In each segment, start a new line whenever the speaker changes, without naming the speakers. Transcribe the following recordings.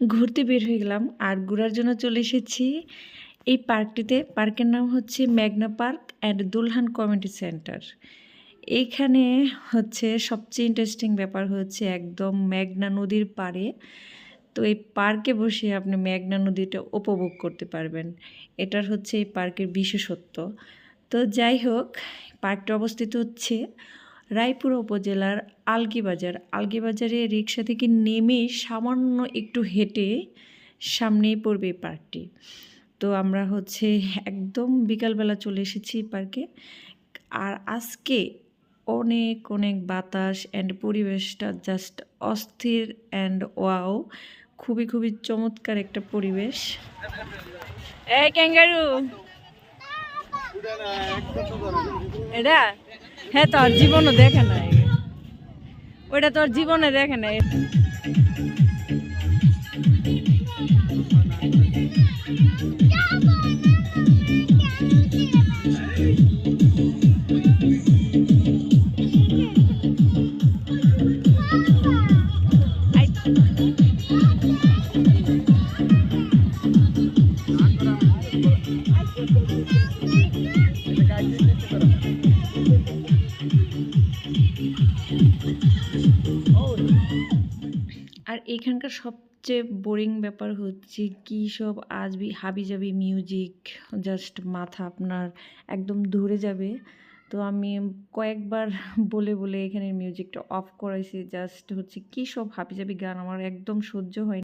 ঘুরতে বের হয়ে গেলাম আর ঘোরার জন্য চলে এসেছি। এই পার্কটিতে, পার্কের নাম হচ্ছে মেঘনা park and Dulhan community centre. এইখানে হচ্ছে সবচেয়ে ইন্টারেস্টিং ব্যাপার হচ্ছে একদম মেঘনা নদীর পাড়ে। তো এই পার্কে বসে আপনি মেঘনা নদীটা উপভোগ করতে পারবেন। এটার হচ্ছে এই পার্কের বিশেষত্ব। তো যাই হোক, পার্কটা অবস্থিত হচ্ছে রায়পুর উপজেলার আলগিবাজার। আলগিবাজারে রিক্সা থেকে নেমে সামান্য একটু হেঁটে সামনেই পড়বে পার্কটি। তো আমরা হচ্ছে একদম বিকালবেলা চলে এসেছি পার্কে। আর আজকে অনেক অনেক বাতাস অ্যান্ড পরিবেশটা জাস্ট অস্থির অ্যান্ড ওয়াও খুবই খুবই চমৎকার একটা পরিবেশ। এই ক্যাঙ্গারু! এটা? হ্যাঁ তোর জীবনও দেখে নাই। ওইটা তোর জীবনে দেখে নাই। আর এখানকার সবচেয়ে বোরিং ব্যাপার হচ্ছে কী সব আজবি, হাবিজাবি মিউজিক জাস্ট মাথা আপনার একদম ধরে যাবে। তো আমি কয়েকবার বলে বলে এখানের মিউজিকটা অফ করাইছি জাস্ট হচ্ছে কী সব হাবি হাবিজাবি গান আমার একদম সহ্য হয়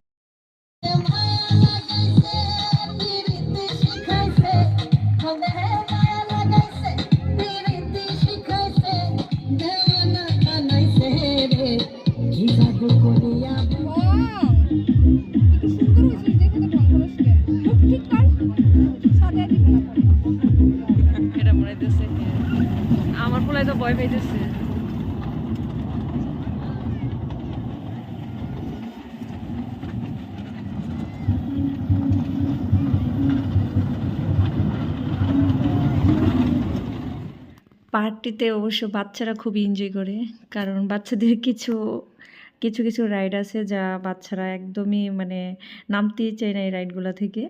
ভয় পাইতেছে পার্কটিতে অবশ্য বাচ্চারা খুবই এনজয় করে, কারণ বাচ্চাদের কিছু কিছু কিছু রাইড আছে যা বাচ্চারা একদমই মানে নামতেই চায় না এই রাইডগুলো থেকে।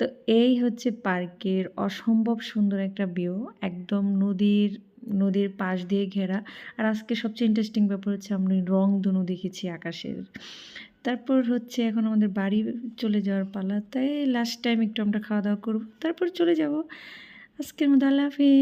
তো এই হচ্ছে পার্কের অসম্ভব সুন্দর একটা ভিউ একদম নদীর নদীর পাশ দিয়ে ঘেরা। আর আজকে সবচেয়ে ইন্টারেস্টিং ব্যাপার হচ্ছে আমরা রং ধনু দেখেছি আকাশের। তারপর হচ্ছে এখন আমাদের বাড়ি চলে যাওয়ার পালা। তাই লাস্ট টাইম একটু আমরা খাওয়া দাওয়া করব, তারপর চলে যাব। আজকের মতো আল্লাহ হাফিজ।